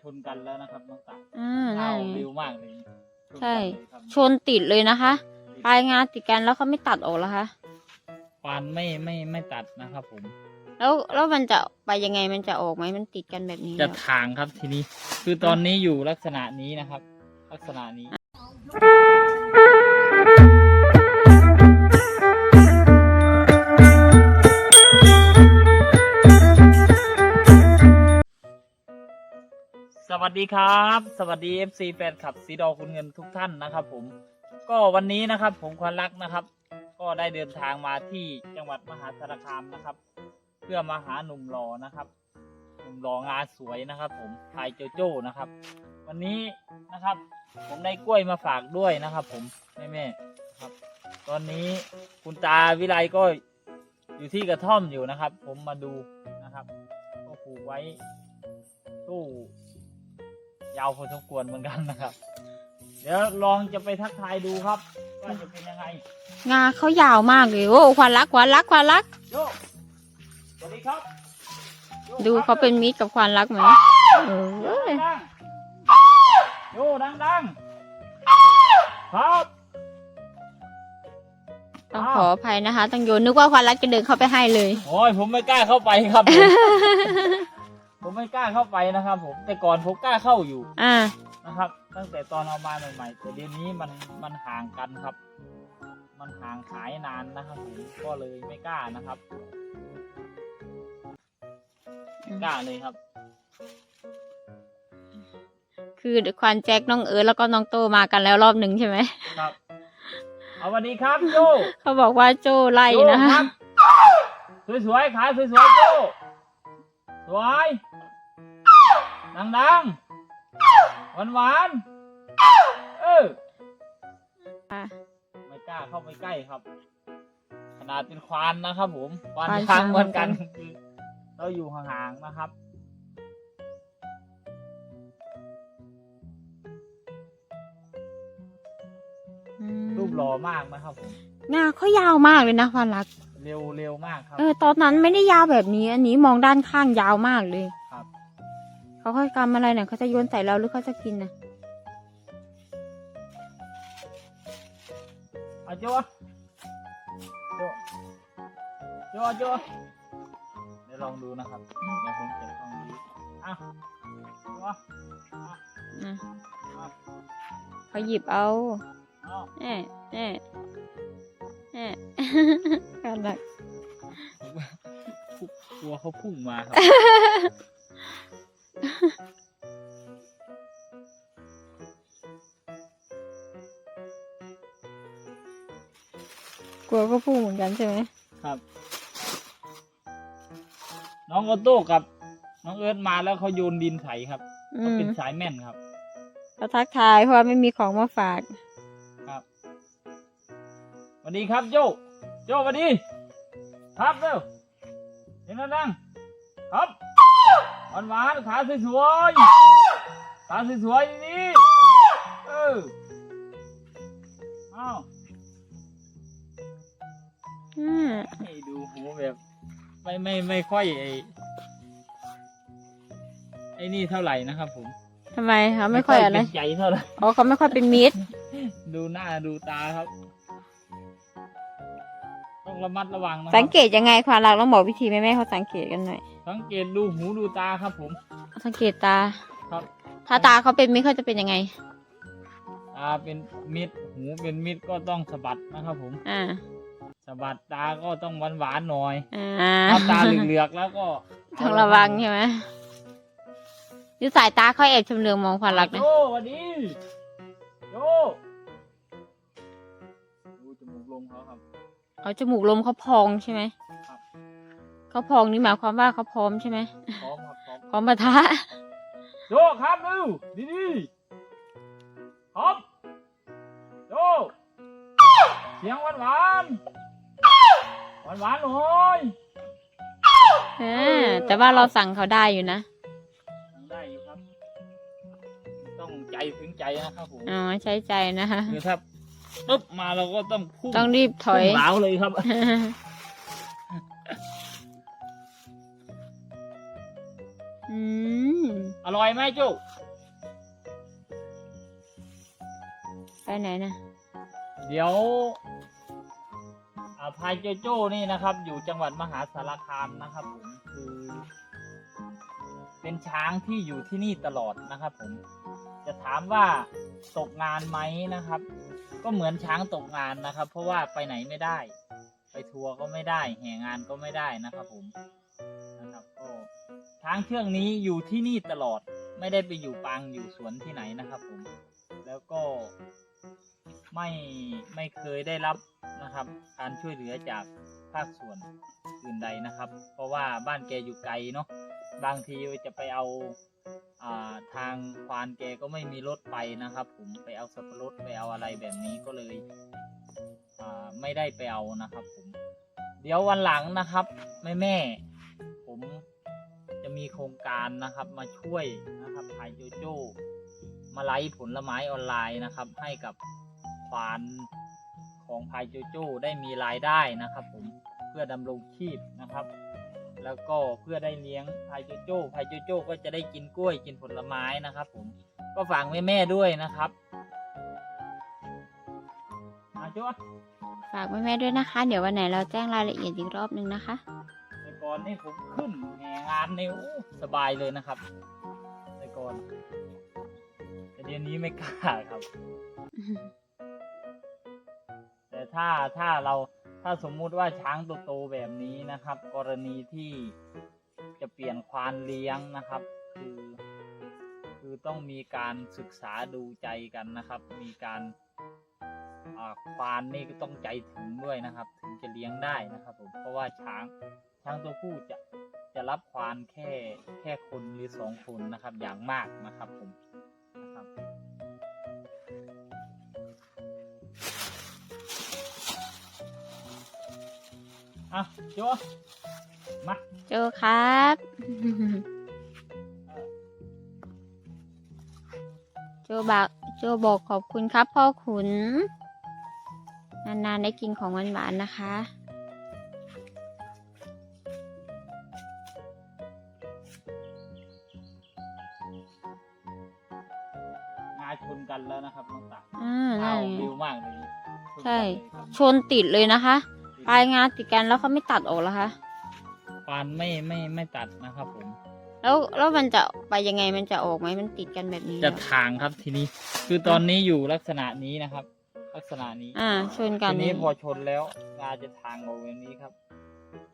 ชนกันแล้วนะครับน้องตาอ่าเงานั่นไงเร็วมากเลยใช่ครับชนติดเลยนะคะ ปลายงาติดกันแล้วเขาไม่ตัดออกแล้วคะควานไม่ไม่ไม่ตัดนะครับ ผม แล้วแล้วมันจะไปยังไงมันจะออกไหมมันติดกันแบบนี้จะแล้วทางครับทีนี้ คือตอนนี้อยู่ลักษณะนี้นะครับ ลักษณะนี้ วัสดีครับ สวัสดี FC แฟนคลับสีดอคุณเงินทุกท่านนะครับ ผม ก็วันนี้นะครับ ผมควรรักนะครับ ก็ได้เดินทางมาที่จังหวัดมหาสารคามนะครับ เพื่อมาหาหนุ่มหล่อนะครับ หนุ่มหล่องานสวยนะครับ ผมไทยโจโจ้นะครับ วันนี้นะครับ ผมได้กล้วยมาฝากด้วยนะครับ ผมแม่แม่ครับ ตอนนี้คุณตาวิไลก็อยู่ที่กระท่อมอยู่นะครับ ผมมาดูนะครับ ก็ผูกไว้ตู้ ยาวพอสมควรเหมือนกันนะครับ เดี๋ยวลองจะไปทักทายดูครับว่าจะเป็นยังไงงาเขายาวมากเลยโอ้ควันรักควันรักควันรัก โยสวัสดีครับโยดูครับเขาเป็นมิตรกับควันรักไหมเออดังๆโยดังดังๆครับ ต้องขออภัยนะคะ ต้องโยนนึกว่าควันรักจะเดินเข้าไปให้เลย โอ้ยผมไม่กล้าเข้าไปครับผม ผมไม่กล้าเข้าไปนะครับ ผมแต่ก่อนผมกล้าเข้าอยู่อ่า นะครับ ตั้งแต่ตอนเอามาใหม่ๆแต่เดี๋ยวนี้มันมันห่างกันครับ มันห่างขายนานนะครับผมก็เลยไม่กล้านะครับไม่กล้าเลยครับ คือควันแจ็คน้องเอิร์ธแล้วก็น้องโตมากันแล้วรอบหนึ่งใช่ไหม ครับ เอาสวันดีครับโจเขาบอกว่าโจไล่โจนะคคะรับ สวยๆขายสวยๆโจสวย ดังๆหวานๆเออค่ะ ไม่กล้าเข้าไปใกล้ครับ ขนาดเป็นควานนะครับผมควานควานช้างช้างเหมือนกันเหมือนกันคือเราอยู่ห่างๆนะครับ อืมรูปหล่อมากนะครับผมงาเขายาวมากเลยนะควันรัก เร็วเร็วมากครับ เออ ตอนนั้นไม่ได้ยาวแบบนี้ อันนี้มองด้านข้างยาวมากเลยครับ เขาเขากำอะไรเนี่ยเขาจะโยนใส่เราหรือเขาจะกินนะเอาโจโจโจโจเดี๋ยวลองดูนะครับเดี๋ยวผมเก็บลองดูอะโจอะอะเขาหยิบเอาเอาแน่แน่แน่กันรักกลัวเขาพุ่งมาครับ กลัวก็พูดเหมือนกันใช่ไหมครับ น้องโอโต้กับ น้องเอิร์ธมาแล้วเขาโยนดินใส่ครับอืเขามเป็นสายแม่นครับ เขาทักทายเพราะว่าไม่มีของมาฝาก ครับสวัสดีครับโจโจสวัสดี ครับเร็วเห็นแล้วนั่งครับ หวานหวานๆขาสวยๆขาสวยๆนี่เออเอาอืมให้ดูหูแบบไม่ไม่ไม่ค่อยไอไอ้นี่เท่าไหร่นะครับผมทำไมคะไม่ค่อยอะไรเป็นใจเท่าไหร่อ๋อเขาไม่ค่อยเป็นมิตร ดูหน้าดูตาครับต้อง ระมัดระวังนะคสัรังเกตยังไงความรักต้องบอกวิธีแม่แม่ๆเขาสังเกตกันหน่อย สังเกตดูหูดูตาครับผม สังเกตตา ครับ ถ้าตาเขาเป็นมิตรเขาจะเป็นยังไง ตาเป็นมิดหูเป็นมิดก็ต้องสะบัดนะครับผมอ่า สะบัดตาก็ต้องหวานหวานๆหน่อยอ่าถ้าตาเหลือกๆแล้วก็ต้องระวังใช่ไหมดูสายตาเขาแอบชำเลืองมองความรักนะโจสวัสดีโจดูจมูกลมเขาครับ เอาจมูกลมเขาพองใช่ไหมครับ เขาพองนี่หมายความว่าเขาพร้อมใช่ไหมพร้อมครับพร้อมพร้อมปะทะโจครับเร็วดีดีๆครับโจเสียงหวานหวานหวานหวานๆหน่อยเออแต่ว่าเราสั่งเขาได้อยู่นะทำได้อยู่ครับ ต้องใจถึงใจนะครับผมอ๋อใช้ใจนะคะ คือถ้า ปุ๊บมาเราก็ต้องพุ่งต้องรีบถอยพุ่งเหลาเลยครับ อืมอร่อยลอยไหมจุไปไหนนะเดี๋ยวอ่าพายโจโจ้นี่นะครับ อยู่จังหวัดมหาสารคามนะครับผมคือ เป็นช้างที่อยู่ที่นี่ตลอดนะครับผม จะถามว่าตกงานไหมนะครับ ก็เหมือนช้างตกงานนะครับ เพราะว่าไปไหนไม่ได้ ไปทัวร์ก็ไม่ได้ แห่งานก็ไม่ได้นะครับ ผมนะครับก็ช้างเชือกนี้อยู่ที่นี่ตลอด ไม่ได้ไปอยู่ปางอยู่สวนที่ไหนนะครับ ผม แล้วก็ไม่ไม่เคยได้รับนะครับ การช่วยเหลือจากภาคส่วนอื่นใดนะครับ เพราะว่าบ้านแกอยู่ไกลเนาะบางทีจะไปเอาอ่า ทางควานแกก็ไม่มีรถไปนะครับ ผมไปเอาสับปะรดไปเอาอะไรแบบนี้ก็เลยไม่ได้ไปเอานะครับ ผม เดี๋ยววันหลังนะครับแม่แม่ผมจะมีโครงการนะครับมาช่วยนะครับพายโจโจ้มาไลฟ์ผลไม้ออนไลน์นะครับ ให้กับควานของพายโจโจ้ได้มีรายได้นะครับ ผมเพื่อดำรงชีพนะครับ แล้วก็เพื่อได้เลี้ยงพายโจโจ้พายโจโจ้ก็จะได้กินกล้วยกินผลไม้นะครับ ผมก็ฝากแม่แม่ๆด้วยนะครับมาจ้วฝากแม่ๆด้วยนะคะ เดี๋ยววันไหนเราแจ้งรายละเอียดอีกรอบนึงนะคะแต่ก่อนนี่ผมขึ้นแห่งานนี่โอ้สบายเลยนะครับแต่ก่อนแต่เดี๋ยวนี้ไม่กล้าครับ แต่ถ้าถ้าเรา ถ้าสมมุติว่าช้างโตแบบนี้นะครับ กรณีที่จะเปลี่ยนควานเลี้ยงนะครับ คือ คือต้องมีการศึกษาดูใจกันนะครับ มีการควานนี่ก็ต้องใจถึงด้วยนะครับ ถึงจะเลี้ยงได้นะครับผมเพราะว่าช้างช้างตัวผู้จะจะรับควานแค่แค่คนหรือสองคนนะครับ อย่างมากนะครับผมนะครับ อะโจมาโจครับ โจบอกโจบอกขอบคุณครับ พ่อขุน นานๆได้กินของหวานๆนะคะงาชนกันแล้วนะครับน้องตาอ่าข้านั่วนไงเร็วมากเลย ใช่ ชนกันเลยครับชนติดเลยนะคะ ปลายงาติดกันแล้วเขาไม่ตัดออกแล้วคะ ปานไม่ไม่ไม่ตัดนะครับผม แล้วแล้วมันจะไปยังไงมันจะออกไหมมันติดกันแบบนี้จะทางครับทีนี้ คือตอนนี้อยู่ลักษณะนี้นะครับ ลักษณะนี้อ่าชนกันทีนี้พอชนแล้วงาจะทางออกแบบนี้ครับ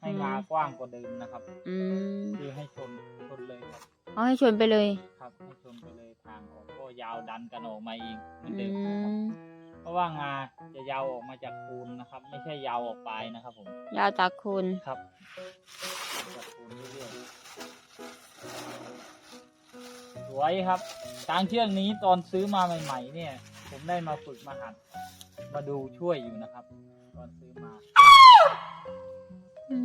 ให้อืมงากว้างกว่าเดิมนะครับ อืมคือให้ชนชนเลยครับเอาให้ชนไปเลย ครับให้ชนไปเลยทางออกก็ยาวดันกันออกมาเองเหมือนอืเดิมนะครับมเพ ราะว่างาจะยาวออกมาจากคูนนะครับ ไม่ใช่ยาวออกไปนะครับผมยาวจากคุณครับจากคูนเรื่อยๆสวยครับช้างเชือกนี้ตอนซื้อมาใหม่ ๆ เนี่ย ผมได้มาฝึกมาหัด มาดูช่วยอยู่นะครับ ตอนซื้อมาอื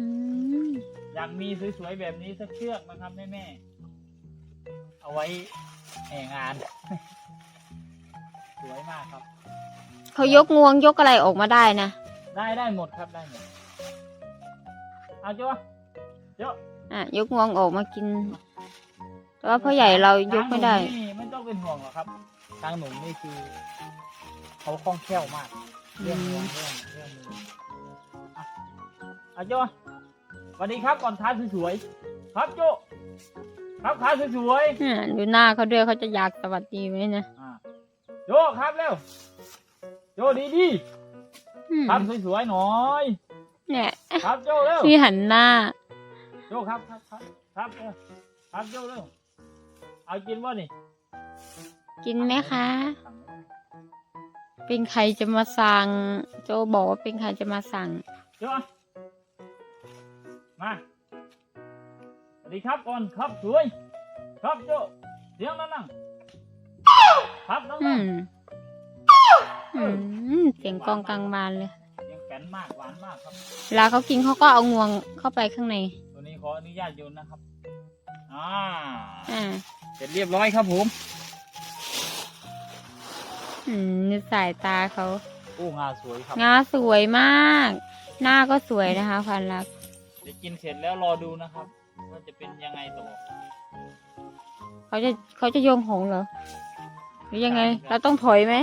มอยากมีสวยๆแบบนี้สักเชือกนะครับแม่แม่ๆเอาไว้แห่งาน สวยมากครับ เขายกงวงยกอะไรออกมาได้นะ ได้ได้หมดครับได้หมดเอาจ้ะจ้ะอะยกงวงออกมากิน แต่ว่าพ่อใหญ่เรายกไม่ได้ ช้างหนุ่นี่ไม่ต้องเป็นห่วงหรอกครับช้างหนุ่มนี่คือเขาคล่องแคล่วมาก เรื่องงวงเรื่องเรื่องมืออะเอาจ้ะสวัสดีครับก่อนท้ายสวยๆครับโจ้ครับท้ายสวยอ่าดูหน้าเขาด้วยเขาจะอยากสวัสดีไหมนะๆอ่าโจครับเร็ว โจดีดีอืมๆครับสวยๆหน่อยเนี่ยครับโจเร็วพี่หันหน้า โจครับครับครับครับเออครับโจเร็วเอากินบ่นี่กินไหมคะ เป็นใครจะมาสั่ง โจบอกว่าเป็นใครจะมาสั่ง โจมาสวัสดีครับก่อนครับสวย ครับโจเสียงนั่งนั่งครับนั่งอืนั่งม อืมเสียงกองกลางบานเลยเสียงแก่นมากหวานมากครับ เวลาเขากินเขาก็เอางวงเข้าไปข้างใน ตัวนี้ขออนุญาตโยนนะครับ อ่า อ่าเสร็จเรียบร้อยครับผม อืมสายตาเขาโอ้งาสวยครับ งาสวยมาก หน้าก็สวยนะคะพันรัก เดี๋ยวกินเสร็จแล้วรอดูนะครับ ว่าจะเป็นยังไงต่อเขเขาจะเขาจะโยงหงเหรอหรือยังไง เราต้องถอยไหม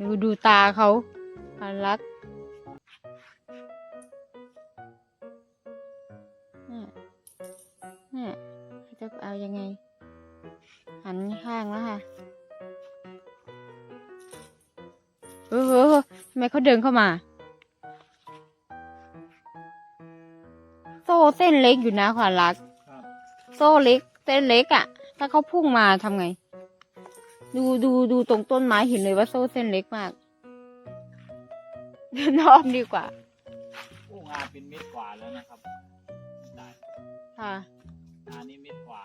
ดูดูตาเขาพันรักเนี่ยเนี่ยเขาจะเอายังไง หันข้างแล้วค่ะเออเออเออทำไมเขาเดินเข้ามา โซ่เส้นเล็กอยู่นะขวานรักครับโซ่เล็ก เส้นเล็กอะ่ะ ถ้าเขาพุ่งมาทำไง ดูดูดูตรงต้นไม้เห็นเลยว่าโซ่เส้นเล็กมากเดินอ้อมดีกว่าโอ้งาเป็นเม็ดกว่าแล้วนะครับได้ค่ะงานี่เม็ดกว่า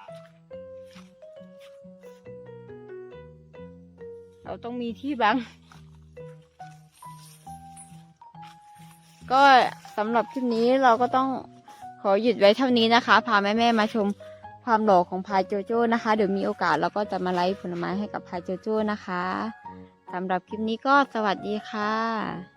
เราต้องมีที่บัง ก็สำหรับคลิปนี้เราก็ต้องขอหยุดไว้เท่านี้นะคะ พาแม่ ๆ มาชม ความหล่อของพายโจโจ้นะคะ เดี๋ยวมีโอกาสเราก็จะมาไลฟ์ผลไม้ให้กับพายโจโจ้นะคะสำหรับคลิปนี้ก็สวัสดีค่ะ